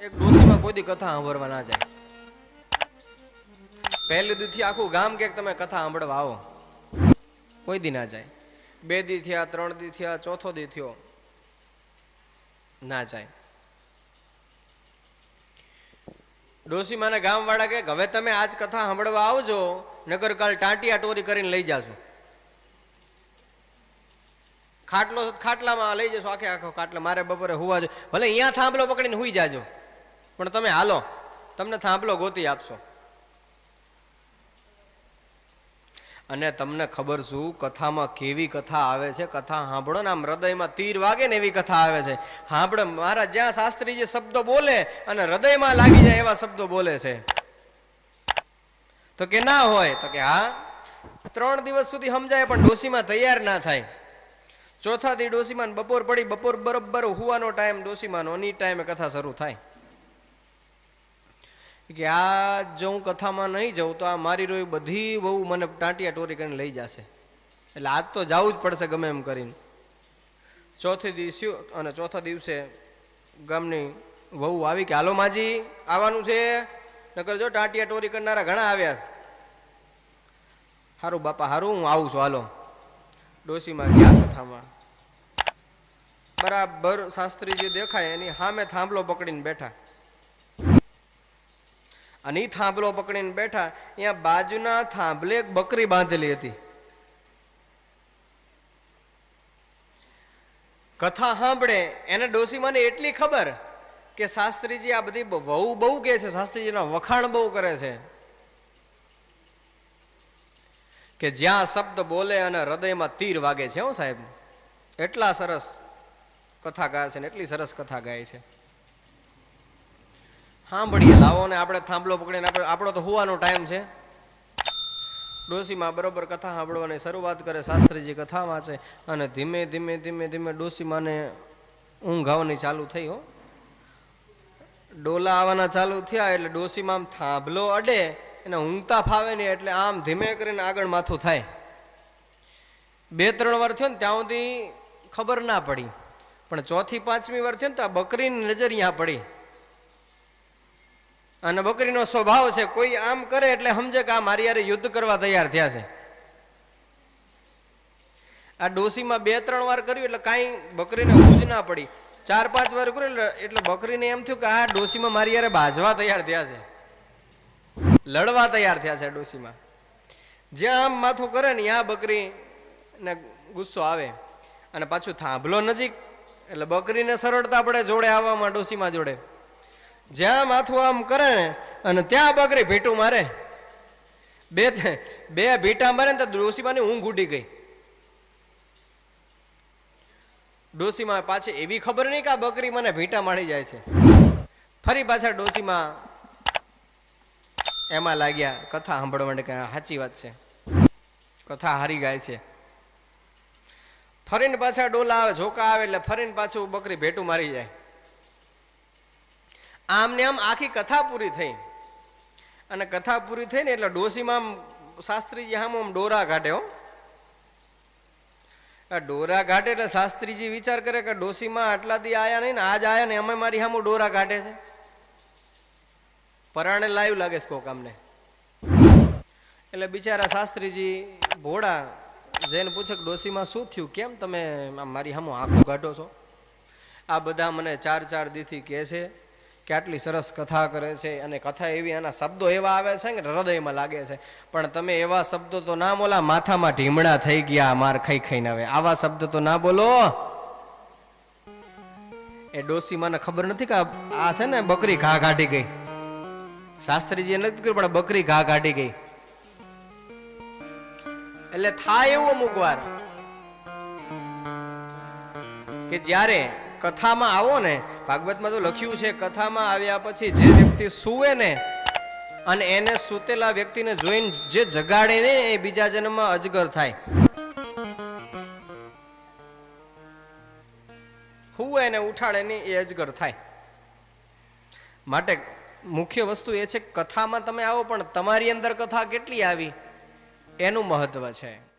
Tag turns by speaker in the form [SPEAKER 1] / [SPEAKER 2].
[SPEAKER 1] એક ડોસીમાં કોઈ કથા સાંભળવા ના જાય. પહેલી દીથી આખું ગામ કે તમે કથા સાંભળવા આવો. કોઈ દી ના જાય. બે દી થયા, ત્રણ દી થયા, ચોથો દી થયો. ના જાય. ડોસી ડોશીમાના ગામવાળા કે હવે તમે આજ કથા સાંભળવા આવજો નગર કાલ ટાંટિયા ટોરી કરીને લઈ જાશો ખાટલો ખાટલામાં લઈ જશો આખે આખો ખાટલા. મારે બપોરે હોવા જો ભલે અહીંયા થાંભલો પકડીને હુઈ જાજો. પણ તમે હાલો, તમને થાંભલો ગોતી આપશો. અને તમને ખબર શું, કથામાં કેવી કથા આવે છે? કથા સાંભળો ને, આમ હૃદયમાં તીર વાગે ને એવી કથા આવે છે. સાંભળો મારા જ્યાં શાસ્ત્રી જે શબ્દો બોલે અને હૃદયમાં લાગી જાય એવા શબ્દો બોલે છે. તો કે ના હોય, તો કે હા, ત્રણ દિવસ સુધી સમજાય પણ ડોસીમાં તૈયાર ના થાય. ચોથા દી ડોસીમાં બપોર પડી, બપોર બરોબર હુવાનો ટાઈમ ડોશીમાનો એની ટાઈમે કથા શરૂ થાય. કે આ જો હું કથામાં નહીં જાઉં તો આ મારી રોઈ બધી બહુ મને ટાંટિયા ટોરી કરીને લઈ જશે. એટલે આજ તો જવું જ પડશે ગમે એમ કરીને. ચોથી દિવસે અને ચોથા દિવસે ગામની વહુ આવી કે, હાલો માજી, આવવાનું છે? નકર જો ટાંટિયા ટોરી કરનારા ઘણા આવ્યા છે. સારું બાપા સારું હું આવું છું, હાલો. ડોશીમાં ગયા કથામાં. બરાબર શાસ્ત્રીજી દેખાય, એની સામે થાંભલો પકડીને બેઠા. અને એ થાંભલો પકડીને બેઠા, અહીંયા બાજુના થાંભલે એક બકરી બાંધેલી હતી. કથા સાંભળે, એને ડોશીમાને એટલી ખબર કે શાસ્ત્રીજી આ બધી વહુ બહુ કે છે, શાસ્ત્રીજીના વખાણ બહુ કરે છે. કે જ્યાં શબ્દ બોલે અને હૃદયમાં તીર વાગે છે હો સાહેબ. એટલા સરસ કથા ગાય છે ને, એટલી સરસ કથા ગાય છે. સાંભળીએ. લાવો ને આપણે થાંભલો પકડીને આપણે આપણો તો હોવાનો ટાઈમ છે. ડોશીમાં બરોબર કથા સાંભળવાની શરૂઆત કરે શાસ્ત્રીજી કથા વાંચે અને ધીમે ધીમે ધીમે ધીમે ડોસીમાને ઊંઘ આવવાની ચાલુ થઈ, હો. ડોલા આવવાના ચાલુ થયા એટલે ડોસીમાં આમ થાંભલો અડે એને ઊંઘતા ફાવે નહીં એટલે આમ ધીમે કરીને આગળ માથું થાય. બે ત્રણ વાર થયો ને ત્યાં સુધી ખબર ના પડી. પણ ચોથી પાંચમી વાર થયો ને તો આ બકરીની નજર અહીંયા પડી. અને બકરીનો સ્વભાવ છે, કોઈ આમ કરે એટલે સમજે કે આ મારી યારે યુદ્ધ કરવા તૈયાર થયા છે. આ ડોસીમાં બે, ત્રણ વાર કર્યું એટલે કાંઈ બકરીને ભૂજ ના પડી. ચાર, પાંચ વાર કર્યું એટલે બકરીને એમ થયું કે આ ડોસીમાં મારી યારે ભાજવા તૈયાર થયા છે. લડવા તૈયાર થયા છે ડોસીમાં. જ્યાં આમ માથું કરે ને ત્યાં બકરી ને ગુસ્સો આવે અને પાછું થાંભલો નજીક, એટલે બકરીને સરળતા પડે જોડે આવવામાં ડોસીમાં જોડે. જ્યાં માથું આમ કરે ને, અને ત્યાં બકરી ભીટું મારે. બે બે ભીટા મારે ને તો ડોસીમાની ઊંઘ ઉડી ગઈ. ડોસીમાં પાછી એવી ખબર નહીં કે આ બકરી મને ભીટા મારી જાય છે. ફરી પાછા ડોસીમાં એમાં લાગ્યા, કથા સાંભળવા માટે કે સાચી વાત છે. કથા હારી ગાય છે. ફરીને પાછા ડોલા આવે, ઝોકા આવે એટલે ફરીને પાછું બકરી ભેટું મારી જાય. આમ ને આમ આખી કથા પૂરી થઈ. અને કથા પૂરી થઈ ને એટલે ડોસીમાં આમ શાસ્ત્રીજી આમ આમ ડોરા કાઢ્યો ડોરા કાઢે એટલે શાસ્ત્રીજી વિચાર કરે કે ડોસીમાં આટલા દી આયા નહીં ને આજ આયા ને અમે મારી સામું ડોરા કાઢે છે. પરાણે લાઈવ લાગે છે કોક અમને એટલે બિચારા શાસ્ત્રીજી ભોળા જઈને પૂછે કે ડોસીમાં શું થયું? કેમ તમે મારી સામું આખું કાઢો છો? આ બધા મને ચાર ચાર દીથી કહે છે. કે આટલી સરસ કથા કરે છે અને કથા એવી એના શબ્દો એવા આવે છે કે હૃદયમાં લાગે છે. પણ તમે એવા શબ્દો તો ના બોલા, માથામાં ઢીમડા થઈ ગયા માર ખાઈ ખાઈને હવે. આવા શબ્દ તો ના બોલો. એ ડોસી મને ખબર નથી કે આ- છે ને બકરી ઘા કાઢી ગઈ. શાસ્ત્રીજીએ નથી કર્યું પણ બકરી ઘા કાઢી ગઈ. એટલે થાય એવું અમુક વાર. કે જ્યારે કથામાં આવો ને, ભાગવતમાં તો લખ્યું છે, કથામાં આવ્યા પછી જે વ્યક્તિ સૂવે ને, અને એને સૂતેલા વ્યક્તિને જોઈને જે જગાડે ને, એ બીજા જન્મમાં અજગર થાય. હુવે ને ઉઠાડે ને, એ અજગર થાય. માટે મુખ્ય વસ્તુ એ છે કથામાં તમે આવો, પણ તમારી અંદર કથા કેટલી આવી? એનું મહત્વ છે.